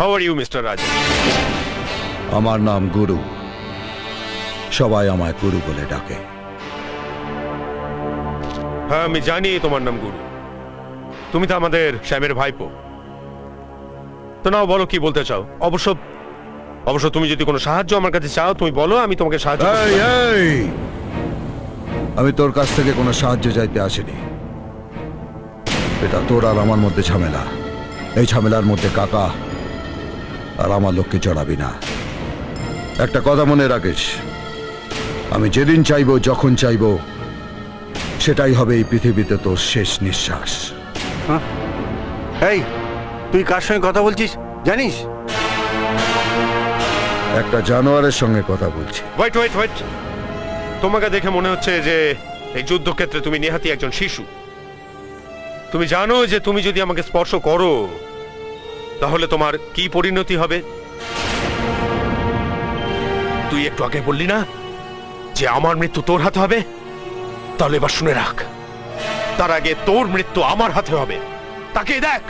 How are you mister Raj আমার নাম গুরু। সবাই আমায় গুরু বলে ডাকে। হ্যাঁ আমি জানি তোমার নাম গুরু। তুমি তো আমাদের শ্যামের ভাইপো। তো নাও বলো কি বলতে চাও। অবশ্য অবশ্য তুমি যদি কোনো সাহায্য আমার কাছে চাও তুমি বলো আমি তোমাকে সাহায্য! আমি তোর কাছ থেকে কোনো সাহায্য চাইতে আসিনি। এটা তোর আর আমার মধ্যে ঝামেলা। এই ঝামেলার মধ্যে কাকা আর আমার লোককে জড়াবি না। একটা কথা মনে রাখিস আমি যেদিন চাইব যখন চাইব সেটাই হবে এই পৃথিবীতে তোর শেষ নিঃশ্বাস। এই তুই কার সঙ্গে কথা বলছিস? জানিস? একটা জানোয়ারের সঙ্গে কথা বলছি। ওয়েট ওয়েট ওয়েট তোমাকে দেখে মনে হচ্ছে যে এই যুদ্ধক্ষেত্রে তুমি নেহাতি একজন শিশু। তুমি জানো যে তুমি যদি আমাকে স্পর্শ করো তাহলে তোমার কি পরিণতি হবে? তুই একটু আগে বললি না যে আমার মৃত্যু তোর হাতে হবে? তাহলে এবার শুনে রাখ। তার আগে তোর মৃত্যু আমার হাতে হবে। তাকে দেখ।